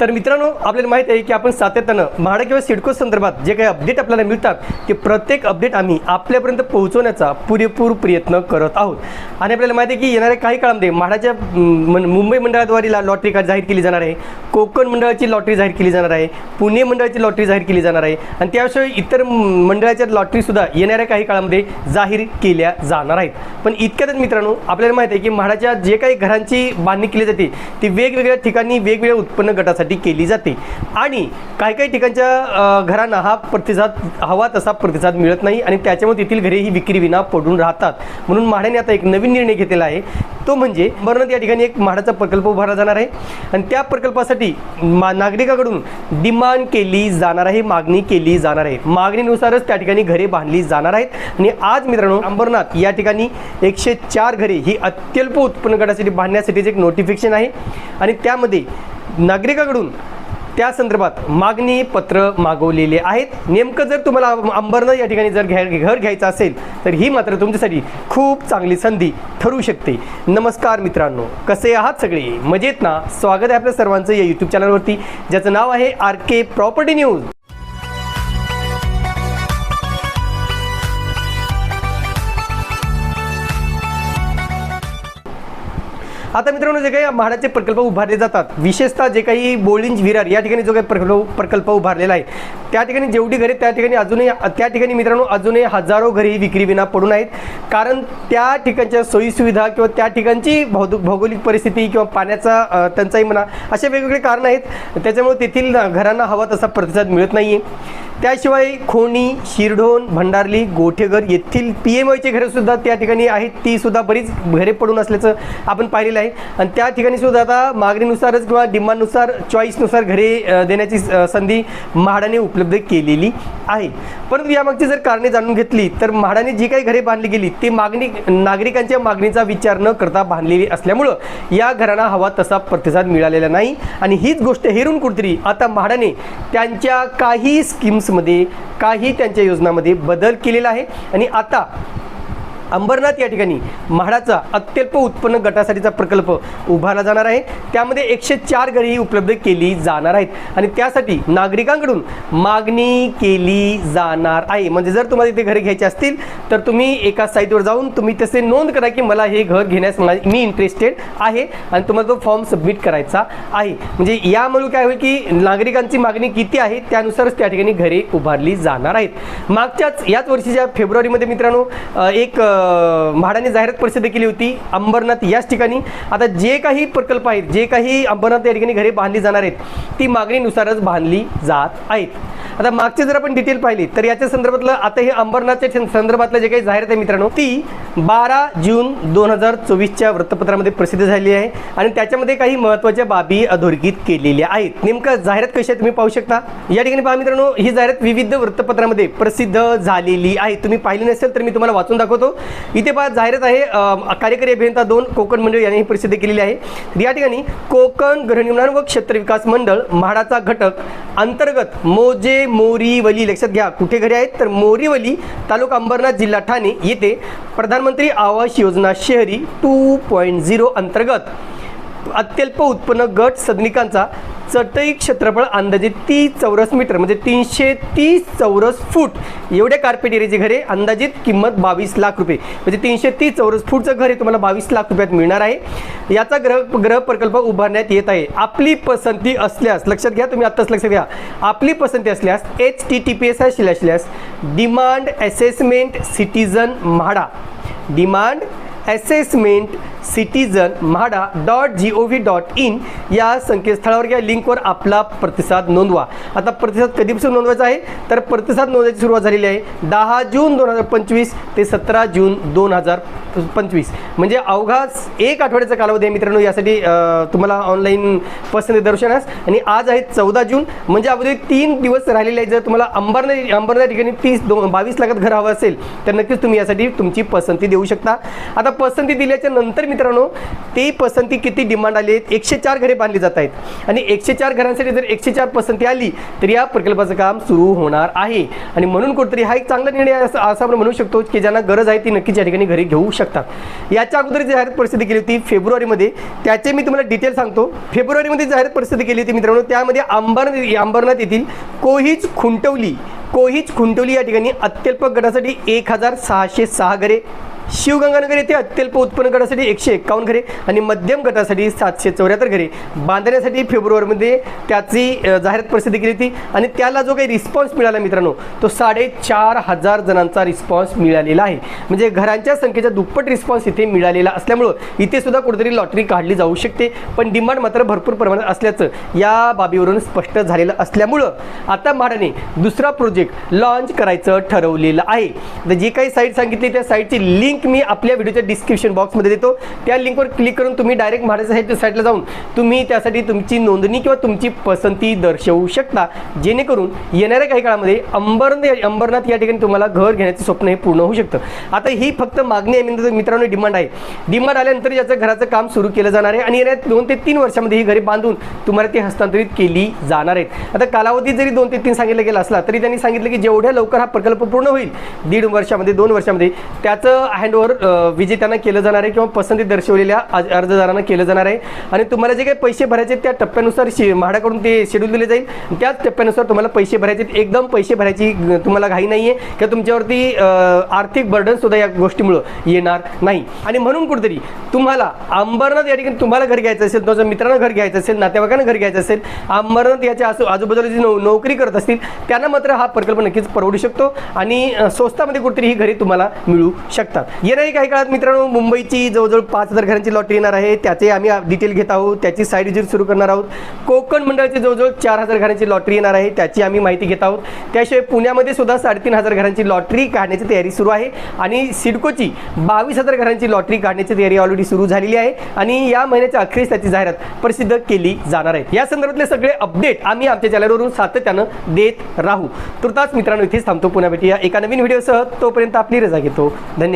तर मित्रांनो आपल्याला माहीत आहे की आपण सातत्यानं म्हाडा किंवा सिडको संदर्भात जे काही अपडेट आपल्याला मिळतात ते प्रत्येक अपडेट आम्ही आपल्यापर्यंत पोहोचवण्याचा पुरेपूर प्रयत्न करत आहोत. आणि आपल्याला माहिती आहे की येणाऱ्या काही काळामध्ये म्हाडाच्या मन- मुंबई मंडळाद्वारे लॉटरी कार्ड जाहीर केली जाणार आहे? कोकण मंडळाची लॉटरी जाहीर केली जाणार आहे पुणे मंडळाची लॉटरी जाहीर केली जाणार आहे आणि त्याशिवाय इतर मंडळाच्या लॉटरीसुद्धा येणाऱ्या काही काळामध्ये जाहीर केल्या जाणार आहेत. पण इतक्यातच मित्रांनो आपल्याला माहिती आहे की म्हाडाच्या जे काही घरांची बांधणी केली जाते ती वेगवेगळ्या ठिकाणी वेगवेगळ्या उत्पन्न गटासाठी केली जाते. आणि काही काही ठिकाणच्या घरांना हा प्रतिसाद हवा तसा प्रतिसाद मिळत नाही आणि त्याच्यामुळे तेथील घरे ही विक्रीविना पडून राहतात. म्हणून म्हाड्याने आता एक नवीन निर्णय घेतलेला आहे तो म्हणजे अंबरनाथ या ठिकाणी एक म्हाडाचा प्रकल्प उभारला जाणार आहे. आणि त्या प्रकल्पासाठी मा नागरिकाकडून डिमांड केली जाणार आहे मागणी केली जाणार आहे. मागणीनुसारच त्या ठिकाणी घरे बांधली जाणार आहेत. आणि आज मित्रांनो अंबरनाथ या ठिकाणी एकशे चार घरे ही अत्यल्प उत्पन्न गटासाठी बांधण्यासाठीचे एक नोटिफिकेशन आहे. आणि त्यामध्ये नागरिकाकडून त्या संदर्भात मागणी पत्र मागवलेले आहेत. नेमकं जर तुम्हाला अंबरनं या ठिकाणी जर घ्या घर घ्यायचं असेल तर ही मात्र तुमच्यासाठी खूप चांगली संधी ठरू शकते. नमस्कार मित्रांनो कसे आहात सगळे? मजेत ना? स्वागत आहे आपल्या सर्वांचं या यूट्यूब चॅनलवरती ज्याचं नाव आहे आर के प्रॉपर्टी न्यूज. आता मित्रांनो जे काही म्हाडाचे प्रकल्प उभारले जातात विशेषतः जे काही बोलिंज विरार या ठिकाणी जो काही प्रकल्प प्रकल्प उभारलेला आहे त्या ठिकाणी जेवढी घरे त्या ठिकाणी अजूनही त्या ठिकाणी मित्रांनो अजूनही हजारो घरे विक्रीविना विक्री विना पडून आहेत. कारण त्या ठिकाणच्या सोयीसुविधा किंवा त्या ठिकाणची भौतिक भौगोलिक परिस्थिती किंवा पाण्याचा टंचाई म्हणा असे वेगवेगळे कारण आहेत. त्याच्यामुळे तेथील घरांना हवा तसा प्रतिसाद मिळत नाही आहे त्याशिवाय खोणी शिरढोण भंडारली गोठेघर येथील पी एम आयची घरंसुद्धा त्या ठिकाणी आहेत. ती सुद्धा बरीच घरे पडून असल्याचं आपण पाहिलेलं आहे. आणि त्या ठिकाणी सुद्धा आता मागणीनुसारच किंवा डिमांडनुसार चॉईसनुसार घरे देण्याची संधी म्हाडाने उपलब्ध केलेली आहे. परंतु यामागची जर कारणे जाणून घेतली तर म्हाडाने जी काही घरे बांधली गेली ती मागणी नागरिकांच्या मागणीचा विचार न करता बांधलेली असल्यामुळं या घरांना हवा तसा प्रतिसाद मिळालेला नाही. आणि हीच गोष्ट हेरून कुठतरी आता म्हाडाने त्यांच्या काही स्कीम्स मध्ये काही त्यांच्या योजनामध्ये बदल केलेला आहे. आणि आता अंबरनाथ या ठिकाणी म्हाडाचा अत्यल्प उत्पन्न गटासाठीचा प्रकल्प उभारला जाणार आहे. त्यामध्ये एकशे चार घरे ही उपलब्ध केली जाणार आहेत. आणि त्यासाठी नागरिकांकडून मागणी केली जाणार आहे. म्हणजे जर तुम्हाला इथे घरे घ्यायचे असतील तर तुम्ही एका साईटवर जाऊन तुम्ही तसे नोंद करा की मला हे घर घेण्यास मा- मी इंटरेस्टेड आहे आणि तुम्हाला तो फॉर्म सबमिट करायचा आहे. म्हणजे यामुळे काय होईल की नागरिकांची मागणी किती आहे त्यानुसारच त्या ठिकाणी घरे उभारली जाणार आहेत. मागच्याच याच वर्षीच्या फेब्रुवारीमध्ये मित्रांनो एक म्हाडाने जाहिरात प्रसिद्ध केली होती अंबरनाथ याच ठिकाणी. आता जे काही प्रकल्प आहेत जे काही अंबरनाथ या ठिकाणी घरे बांधली जाणार आहेत ती मागणीनुसारच बांधली जात आहेत. आता मागचे जर आपण डिटेल पाहिली तर याच्या संदर्भातलं आता हे अंबरनाथच्या संदर्भातलं जे काही जाहिरात आहे मित्रांनो ती बारा जून दोन हजार चोवीसच्या वृत्तपत्रामध्ये प्रसिद्ध झाली आहे आणि त्याच्यामध्ये काही महत्त्वाच्या बाबी अधोरेखित केलेल्या आहेत. नेमकं जाहिरात कशी आहे तुम्ही पाहू शकता. या ठिकाणी पहा मित्रांनो ही जाहिरात विविध वृत्तपत्रामध्ये प्रसिद्ध झालेली आहे. तुम्ही पाहिली नसेल तर मी तुम्हाला वाचून दाखवतो. इथे पहा जाहिरात आहे कार्यकारी अभियंता दोन कोकण मंडळ यांनी ही प्रसिद्ध केलेली आहे. या ठिकाणी कोकण गृहनिर्माण व क्षेत्र विकास मंडळ म्हाडाचा घटक अंतर्गत मोजे मोरीवली लक्षात घ्या कुठे घरी आहेत? तर मोरीवली तालुका अंबरनाथ जिल्हा ठाणे येथे प्रधानमंत्री आवास योजना शहरी टू पॉईंट झिरो अंतर्गत. अत्यल्प उत्पन्न गट सदनिकांचा चटई क्षेत्रफळ अंदाजे तीस चौरस मीटर म्हणजे तीनशे तीस चौरस फूट. एवढ्या कार्पेट एरियाची घरे अंदाजित किंमत बावीस लाख रुपये. म्हणजे तीनशे तीस चौरस फूटचं घर हे तुम्हाला बावीस लाख रुपयात मिळणार आहे. याचा ग्रह ग्रह प्रकल्प उभारण्यात येत आहे. आपली पसंती असल्यास लक्षात घ्या तुम्ही आत्ताच लक्षात घ्या. आपली पसंती असल्यास H T T P S आहे असल्यास demand assessment citizen MHADA. Demand assessment citizen MHADA dot G O V dot in या संकेतस्थळावर या लिंकवर आपला प्रतिसाद नोंदवा. आता प्रतिसाद कधीपासून नोंदवायचा आहे? तर प्रतिसाद नोंदवायची सुरुवात झालेली आहे दहा जून दोन हजार पंचवीस ते सतरा जून दोन हजार पंचवीस. म्हणजे अवघा एक आठवड्याचा कालावधी आहे मित्रांनो यासाठी तुम्हाला ऑनलाईन पसंती दर्शनास आणि आज आहे चौदा जून म्हणजे अगोदर तीन दिवस राहिलेले आहेत. जर तुम्हाला अंबरनाथ अंबरनाथ ठिकाणी तीस दोन बावीस लाखात घर हवं असेल तर नक्कीच तुम्ही यासाठी तुमची पसंती देऊ शकता. आता पसंती दिल्याच्या नंतर मित्रांनो ती पसंती किती डिमांड आली आहेत एकशे चार घरे बांधली जात आहेत. आणि एकशे चार घरांसाठी जर एकशे चार पसंती आली तर या प्रकल्पाचं काम सुरू होणार आहे. आणि म्हणून कुठेतरी हा एक चांगला निर्णय असं असं आपण म्हणू शकतो की ज्यांना गरज आहे ती नक्कीच या ठिकाणी घरी घेऊ शकतात. याच्या अगोदर जी जाहिरात परिस्थिती केली होती फेब्रुवारीमध्ये त्याचे मी तुम्हाला डिटेल सांगतो. फेब्रुवारीमध्ये जाहिरात परिस्थिती केली होती मित्रांनो त्यामध्ये अंबरनाथ अंबरनाथ येथील कोहीच खुंटवली कोहीच खुंटवली या ठिकाणी अत्यल्प गटासाठी एक हजार सहाशे सहा घरे शिवगंगानगर येथे अत्यल्प उत्पन्न गटासाठी एकशे एक्कावन्न घरे आणि मध्यम गटासाठी सातशे चौऱ्याहत्तर घरे. बांधण्यासाठी फेब्रुवारीमध्ये त्याची जाहिरात प्रसिद्धी केली होती आणि त्याला जो काही रिस्पॉन्स मिळाला मित्रांनो तो साडेचार हजार जणांचा रिस्पॉन्स मिळालेला आहे. म्हणजे घरांच्या संख्येचा दुप्पट रिस्पॉन्स इथे मिळालेला असल्यामुळं इथे सुद्धा कुठेतरी लॉटरी काढली जाऊ शकते पण डिमांड मात्र भरपूर प्रमाणात असल्याचं या बाबीवरून स्पष्ट झालेलं असल्यामुळं आता म्हाडाने दुसरा प्रोजेक्ट लॉन्च करायचं ठरवलेलं आहे. तर जी काही साईट सांगितली त्या साईटची लिंक मी आपल्या व्हिडिओच्या डिस्क्रिप्शन बॉक्समध्ये देतो. त्या लिंकवर क्लिक करून तुम्ही डायरेक्ट म्हाडाच्या साईट साईटला जाऊन तुम्ही त्यासाठी तुमची नोंदणी किंवा तुमची पसंती दर्शवू शकता. जेणेकरून येणाऱ्या काही काळामध्ये अंबरनाथ अंबरनाथ या ठिकाणी तुम्हाला घर घेण्याचं स्वप्न हे पूर्ण होऊ शकतं. आता ही फक्त मागणी आहे म्हणजे मित्रांनो डिमांड आहे. डिमांड आल्यानंतर याचं घराचं काम सुरू केलं जाणार आहे आणि येणाऱ्या दोन ते तीन वर्षामध्ये ही घरे बांधून तुम्हाला ती हस्तांतरित केली जाणार आहेत. आता कालावधी जरी दोन ते तीन सांगितलं गेला असला तरी त्यांनी सांगितलं की जेवढ्या लवकर हा प्रकल्प पूर्ण होईल दीड वर्षामध्ये दोन वर्षामध्ये त्याचं हँडओव्हर विजेत्यांना केलं जाणार आहे किंवा पसंती दर्शवलेल्या अर्जदारांना केलं जाणार आहे. आणि तुम्हाला जे काही पैसे भरायचे त्या टप्प्यानुसार शे म्हाडाकडून ते शेड्यूल दिले जाईल. त्याच टप्प्यानुसार तुम्हाला पैसे भरायचे एकदम पैसे भरायची तुम्हाला घाई नाही आहे किंवा तुमच्यावरती आर्थिक बर्डन सुद्धा या गोष्टीमुळं येणार नाही. आणि म्हणून कुठेतरी तुम्हाला अंबरनाथ या ठिकाणी तुम्हाला घर घ्यायचं असेल तुमच्या मित्रांना घर घ्यायचं असेल नातेवाईकांना घर घ्यायचं असेल अंबरनाथ याच्या आजू आजूबाजूला जी नौ- नोकरी करत असतील त्यांना मात्र हा प्रकल्प नक्कीच परवडू शकतो. आणि स्वस्तामध्ये कुठेतरी ही घरे तुम्हाला मिळू शकतात. येणाऱ्या काही काळात मित्रांनो मुंबईची जवळजवळ पाच हजार घरांची लॉटरी येणार आहे. त्याचे आम्ही डिटेल घेत आहोत. त्याची साईड विजिट सुरू करणार आहोत. कोकण मंडळाची जवळजवळ चार हजार घरांची लॉटरी येणार आहे. त्याची आम्ही माहिती घेत आहोत. त्याशिवाय पुण्यामध्ये सुद्धा साडेतीन हजार घरांची लॉटरी काढण्याची तयारी सुरू आहे. आणि सिडकोची बावीस हजार घरांची लॉटरी काढण्याची तयारी ऑलरेडी सुरू झालेली आहे. आणि या महिन्याच्या अखेरीस त्याची जाहिरात प्रसिद्ध केली जाणार आहे. या संदर्भातले सगळे अपडेट आम्ही आमच्या चॅनलवरून सातत्यानं देत राहू. तुर्तास मित्रांनो इथेच थांबतो पुन्हा भेटूया एका नवीन व्हिडिओसह तोपर्यंत आपली रजा घेतो. धन्यवाद.